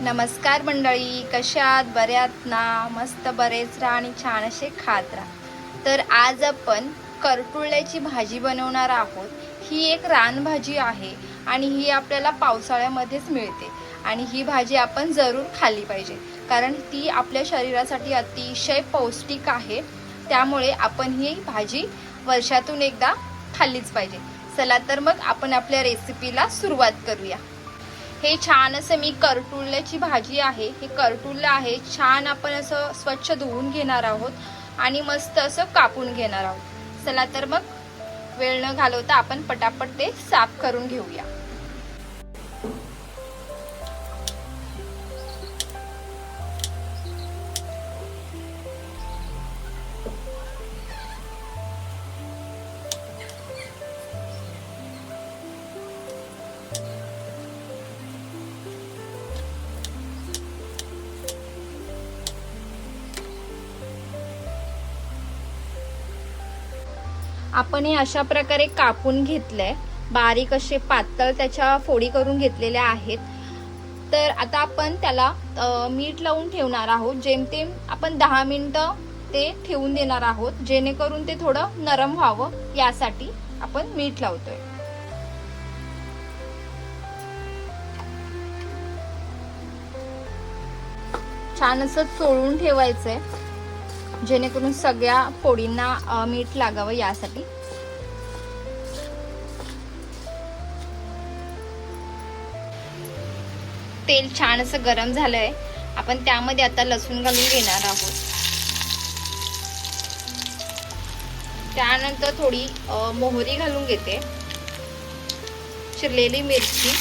नमस्कार मंडळी कशात बऱ्यात ना? मस्त बरेच राहा आणि छान असे खात राहा. तर आज आपण करटुळ्याची भाजी बनवणार आहोत. ही एक रानभाजी आहे आणि ही आपल्याला पावसाळ्यामध्येच मिळते आणि ही भाजी आपण जरूर खाल्ली पाहिजे. कारण ती आपल्या शरीरासाठी अतिशय पौष्टिक आहे. त्यामुळे आपण ही भाजी वर्षातून एकदा खाल्लीच पाहिजे. चला तर मग आपण आपल्या रेसिपीला सुरुवात करूया. हे छान असं मी करटुल्याची भाजी आहे. हे करटुल्लं आहे. छान आपण असं स्वच्छ धुवून घेणार आहोत आणि मस्त असं कापून घेणार आहोत. चला तर मग वेळ न घालवता आपण पटापट ते साफ करून घेऊया. आपण हे अशा प्रकारे कापून घेतलंय. बारीक असे पातळ त्याच्या फोडी करून घेतलेल्या आहेत. तर आता आपण त्याला मीठ लावून ठेवणार आहोत. जेमतेम आपण दहा मिनटं ते ठेवून देणार आहोत. जेणेकरून ते थोडं नरम व्हावं. यासाठी आपण मीठ लावतोय. छान असं चोळून ठेवायचंय. जेणेकरून सगळ्या पोळींना मीठ लागावं यासाठी. तेल छान असं गरम झालंय. आपण त्यामध्ये आता लसूण घालून घेणार आहोत. त्यानंतर थोडी मोहरी घालून घेते. चिरलेली मिरची.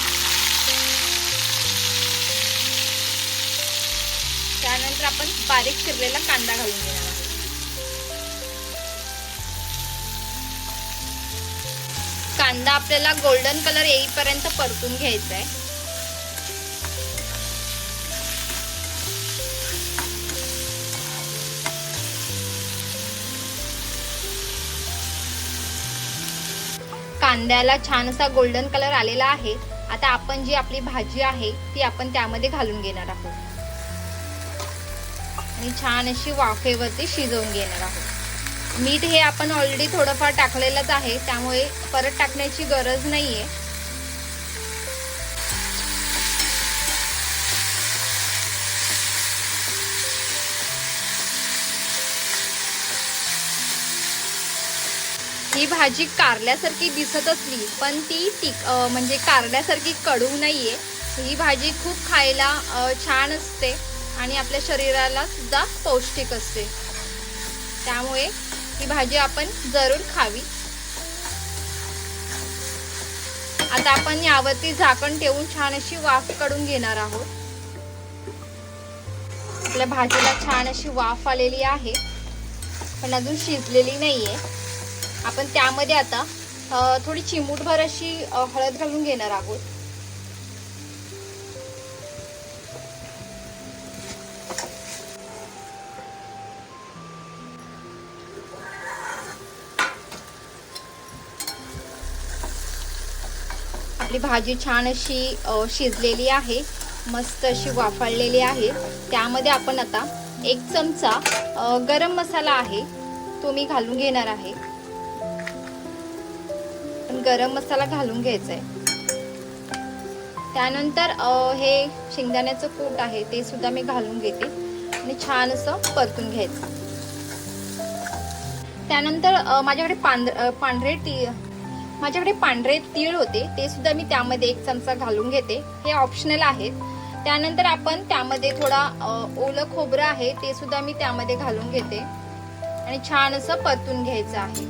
त्यानंतर आपण बारीक चिरलेला कांदा घालून घेणार कांदा आपल्याला गोल्डन कलर येईपर्यंत परतून घ्यायचा आहे. कांद्याला छान असा गोल्डन कलर आलेला आहे. आता आपण जी आपली भाजी आहे ती आपण त्यामध्ये घालून घेणार आहोत. आणि छान अशी वाफेवरती शिजवून घेणार आहोत. मीठ हे आपण ऑलरेडी थोडंफार टाकलेलंच आहे त्यामुळे परत टाकण्याची गरज नाहीये. ही भाजी कारल्यासारखी दिसत असली पण ती टिक म्हणजे कारल्यासारखी कडू नाहीये. ही भाजी खूप खायला छान असते आणि आपल्या शरीराला सुद्धा पौष्टिक असते. त्यामुळे ही भाजी आपण जरूर खावी. आता आपण यावरती झाकण ठेवून छान अशी वाफ काढून घेणार आहोत. आपल्या भाजीला छान अशी वाफ आलेली आहे पण अजून शिजलेली नाहीये. आपण त्यामध्ये आता थोडी चिमूटभर अशी हळद घालून घेणार आहोत. आपली भाजी छान अशी शिजलेली आहे मस्त अशी वाफळलेली आहे. त्यामध्ये आपण आता एक चमचा गरम मसाला आहे तो मी घालून घेणार आहे. पण गरम मसाला घालून घ्यायचा आहे त्यानंतर हे शेंगदाण्याचं कूट आहे ते सुद्धा मी घालून घेते आणि छान असं परतून घ्यायचं. त्यानंतर माझ्याकडे पांढ पांढरे ती माझ्याकडे पांढरे तीळ होते ते सुद्धा मी त्यामध्ये एक चमचा घालून घेते. हे ऑप्शनल आहेत त्यानंतर आपण त्यामध्ये थोडा ओलं खोबरं आहे ते सुद्धा मी त्यामध्ये घालून घेते. आणि छान असं परतून घ्यायचं आहे.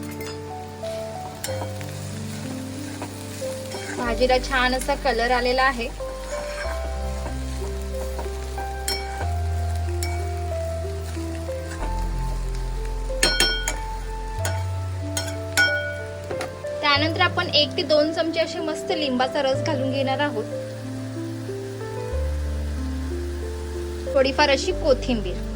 भाजीला छान असा कलर आलेला आहे. त्यानंतर आपण एक ते दोन चमचे असे मस्त लिंबाचा रस घालून घेणार आहोत. थोडीफार अशी कोथिंबीर.